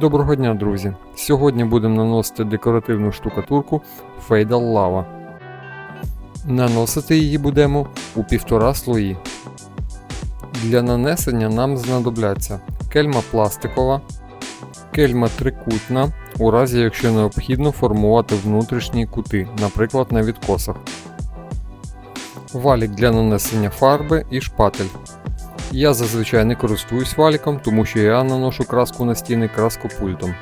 Доброго дня, друзі! Сьогодні будемо наносити декоративну штукатурку Fatal Lava. Наносити її будемо у півтора слої. Для нанесення нам знадобляться кельма пластикова, кельма трикутна, у разі якщо необхідно формувати внутрішні кути, наприклад на відкосах, валік для нанесення фарби і шпатель. Я зазвичай не користуюсь валіком, тому що я наношу краску на стіни краскопультом.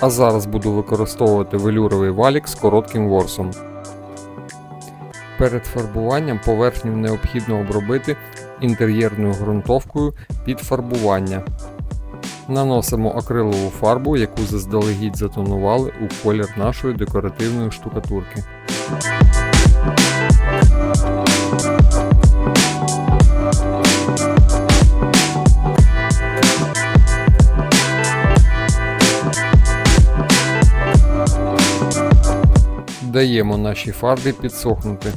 А зараз буду використовувати велюровий валік з коротким ворсом. Перед фарбуванням поверхню необхідно обробити інтер'єрною ґрунтовкою під фарбування. Наносимо акрилову фарбу, яку заздалегідь затонували у колір нашої декоративної штукатурки. Даємо нашій фарбі підсохнути.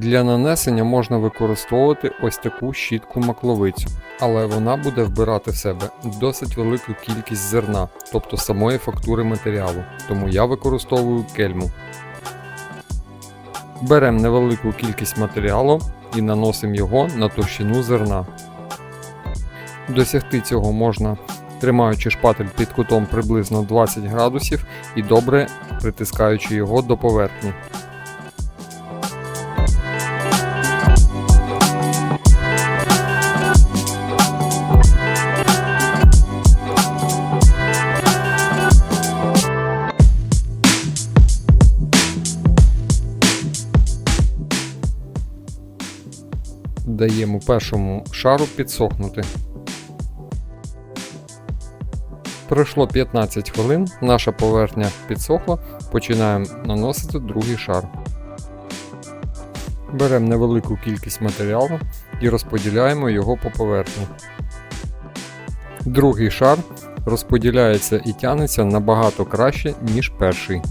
Для нанесення можна використовувати ось таку щітку макловицю, але вона буде вбирати в себе досить велику кількість зерна, тобто самої фактури матеріалу, тому я використовую кельму. Беремо невелику кількість матеріалу і наносимо його на товщину зерна. Досягти цього можна тримаючи шпатель під кутом приблизно 20 градусів і добре притискаючи його до поверхні. Даємо першому шару підсохнути. Пройшло 15 хвилин, наша поверхня підсохла, починаємо наносити другий шар. Беремо невелику кількість матеріалу і розподіляємо його по поверхні. Другий шар розподіляється і тягнеться набагато краще, ніж перший.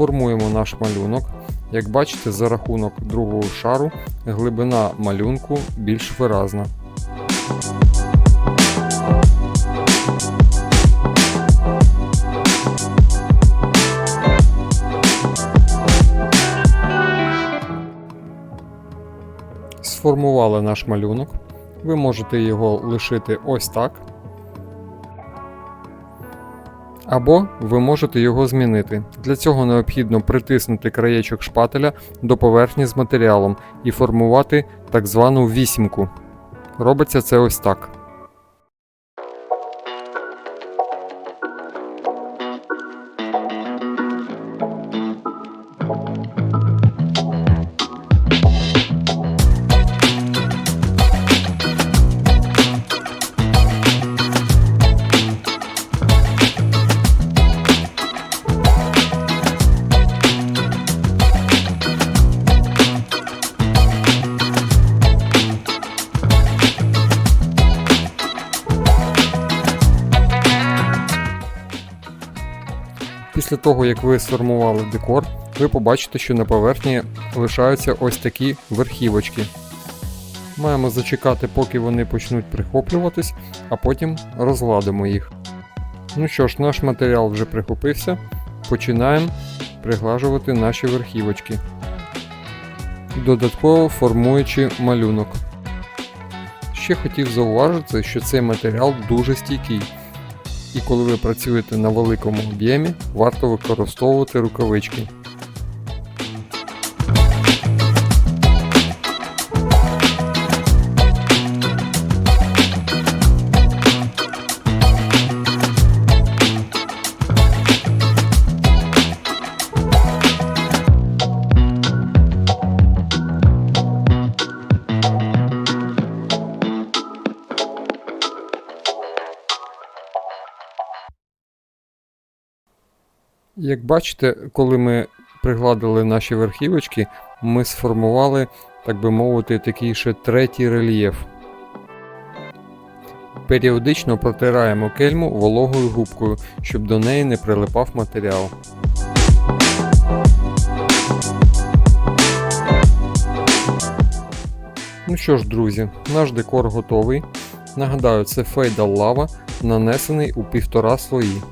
Формуємо наш малюнок. Як бачите, за рахунок другого шару глибина малюнку більш виразна. Сформували наш малюнок. Ви можете його лишити ось так. Або ви можете його змінити. Для цього необхідно притиснути краєчок шпателя до поверхні з матеріалом і формувати так звану вісімку. Робиться це ось так. Після того, як ви сформували декор, ви побачите, що на поверхні лишаються ось такі верхівочки. Маємо зачекати, поки вони почнуть прихоплюватись, а потім розгладимо їх. Ну що ж, наш матеріал вже прихопився. Починаємо приглажувати наші верхівочки, додатково формуючи малюнок. Ще хотів зауважити, що цей матеріал дуже стійкий. І коли ви працюєте на великому об'ємі, варто використовувати рукавички. Як бачите, коли ми пригладили наші верхівочки, ми сформували, так би мовити, такий ще третій рельєф. Періодично протираємо кельму вологою губкою, щоб до неї не прилипав матеріал. Ну що ж, друзі, наш декор готовий. Нагадаю, це фейдал лава, нанесений у півтора слої.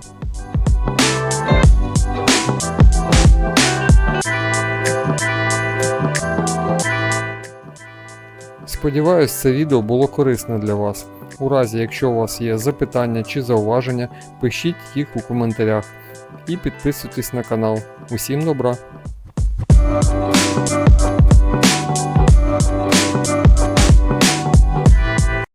Сподіваюсь, це відео було корисне для вас. У разі, якщо у вас є запитання чи зауваження, пишіть їх у коментарях і підписуйтесь на канал. Усім добра!